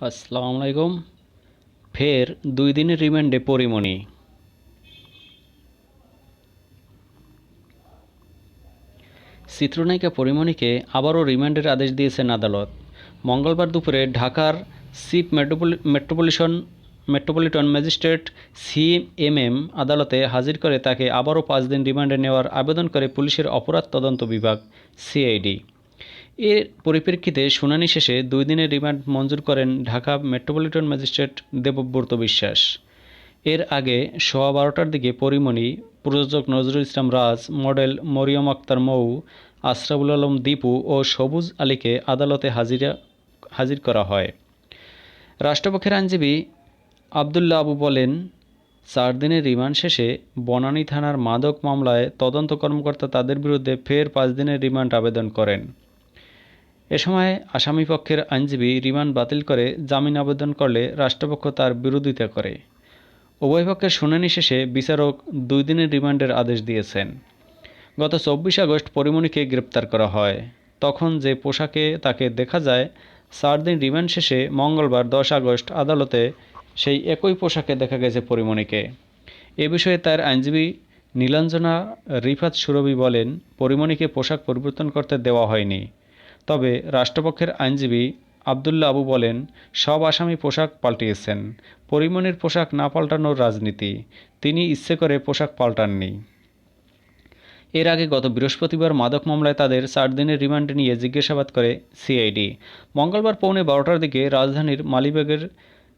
আসসালামু আলাইকুম ফের দুই দিনের রিমান্ডে পরিমণি। চিত্রনায়িকা পরিমণিকে আবারও রিমান্ডের আদেশ দিয়েছেন আদালত। মঙ্গলবার দুপুরে ঢাকার চিফ মেট্রোপলি মেট্রোপলিটন মেট্রোপলিটন ম্যাজিস্ট্রেট সিএমএম আদালতে হাজির করে তাকে আবারও পাঁচ দিন রিমান্ডে নেওয়ার আবেদন করে পুলিশের অপরাধ তদন্ত বিভাগ, সিআইডি। এর পরিপ্রেক্ষিতে শুনানি শেষে দুই দিনের রিমান্ড মঞ্জুর করেন ঢাকা মেট্রোপলিটন ম্যাজিস্ট্রেট দেবব্রত বিশ্বাস। এর আগে সোয়া বারোটার দিকে পরিমণি, প্রযোজক নজরুল ইসলাম রাজ, মডেল মরিয়ম আক্তার মৌ, আশরাফুল আলম দীপু ও সবুজ আলীকে আদালতে হাজিরা, হাজির করা হয়। রাষ্ট্রপক্ষের আইনজীবী আবদুল্লা আবু বলেন, চার দিনের রিমান্ড শেষে বনানী থানার মাদক মামলায় তদন্ত কর্মকর্তা তাদের বিরুদ্ধে ফের পাঁচ দিনের রিমান্ড আবেদন করেন। এ সময় আসামিপক্ষের আইনজীবী রিমান্ড বাতিল করে জামিন আবেদন করলে রাষ্ট্রপক্ষ তার বিরোধিতা করে। উভয় পক্ষের শুনানি শেষে বিচারক দুই দিনের রিমান্ডের আদেশ দিয়েছেন। গত চব্বিশ আগস্ট পরিমণিকে গ্রেপ্তার করা হয়। তখন যে পোশাকে তাকে দেখা যায়, চার দিন রিমান্ড শেষে মঙ্গলবার দশ আগস্ট আদালতে সেই একই পোশাকে দেখা গেছে পরিমণিকে। এ বিষয়ে তার আইনজীবী নীলাঞ্জনা রিফাত সুরভি বলেন, পরিমণিকে পোশাক পরিবর্তন করতে দেওয়া হয়নি। তবে রাষ্ট্রপক্ষের আইনজীবী আবদুল্লা আবু বলেন, সব আসামি পোশাক পাল্টিয়েছেন। পরিমণির পোশাক না পাল্টানোর রাজনীতি। তিনি ইচ্ছে করে পোশাক পাল্টাননি। এর আগে গত বৃহস্পতিবার মাদক মামলায় তাদের চার দিনের রিমান্ডে নিয়ে জিজ্ঞাসাবাদ করে সিআইডি। মঙ্গলবার পৌনে বারোটার দিকে রাজধানীর মালিবাগের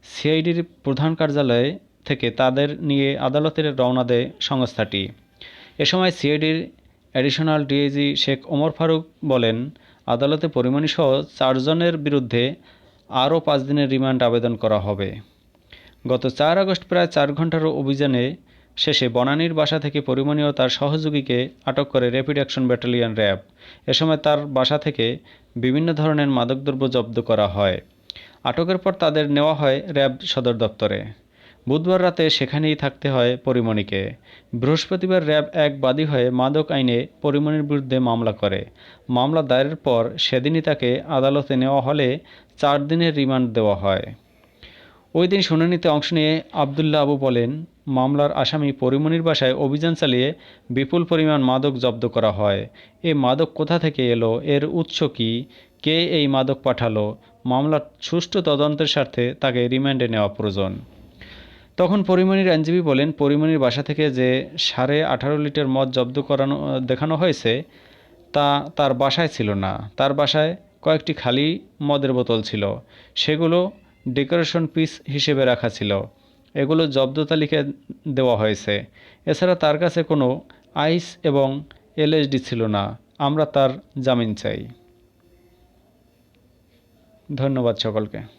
সিআইডির প্রধান কার্যালয়ে থেকে তাদের নিয়ে আদালতের রওনা দেয় সংস্থাটি। এ সময় সিআইডির অ্যাডিশনাল ডিআইজি শেখ ওমর ফারুক বলেন আদালতে পরিমণিসহ চারজনের বিরুদ্ধে আরও পাঁচ দিনের রিমান্ড আবেদন করা হবে। গত চার আগস্ট প্রায় চার ঘণ্টার অভিযানে শেষে বনানীর বাসা থেকে পরিমণি ও তার সহযোগীকে আটক করে র্যাপিড অ্যাকশন ব্যাটালিয়ন র্যাব। এ সময় তার বাসা থেকে বিভিন্ন ধরনের মাদকদ্রব্য জব্দ করা হয়। আটকের পর তাদের নেওয়া হয় র্যাব সদর দপ্তরে। বুধবার রাতে সেখানেই থাকতে হয় পরিমণিকে। বৃহস্পতিবার র্যাব এক বাদী হয়ে মাদক আইনে পরিমণির বিরুদ্ধে মামলা করে। মামলা দায়েরের পর সেদিনই তাকে আদালতে নেওয়া হলে চার দিনের রিমান্ড দেওয়া হয়। ওই দিন শুনানিতে অংশ নিয়ে আবদুল্লা আবু বলেন, মামলার আসামি পরিমণির বাসায় অভিযান চালিয়ে বিপুল পরিমাণ মাদক জব্দ করা হয়। এ মাদক কোথা থেকে এলো? এর উৎস কী? কে এই মাদক পাঠালো? মামলার সুষ্ঠু তদন্তের স্বার্থে তাকে রিমান্ডে নেওয়া প্রয়োজন। তখন পরিমণির আইনজীবী বলেন পরিমণির বাসা থেকে যে সাড়ে আঠারো লিটার মদ জব্দ করানো, দেখানো হয়েছে, তা তার বাসায় ছিল না। তার বাসায় কয়েকটি খালি মদের বোতল ছিল। সেগুলো ডেকোরেশন পিস হিসেবে রাখা ছিল। এগুলো জব্দ তালিকায় দেওয়া হয়েছে। এছাড়া তার কাছে কোনো আইস এবং এলএসডি ছিল না। আমরা তার জামিন চাই। ধন্যবাদ সকলকে।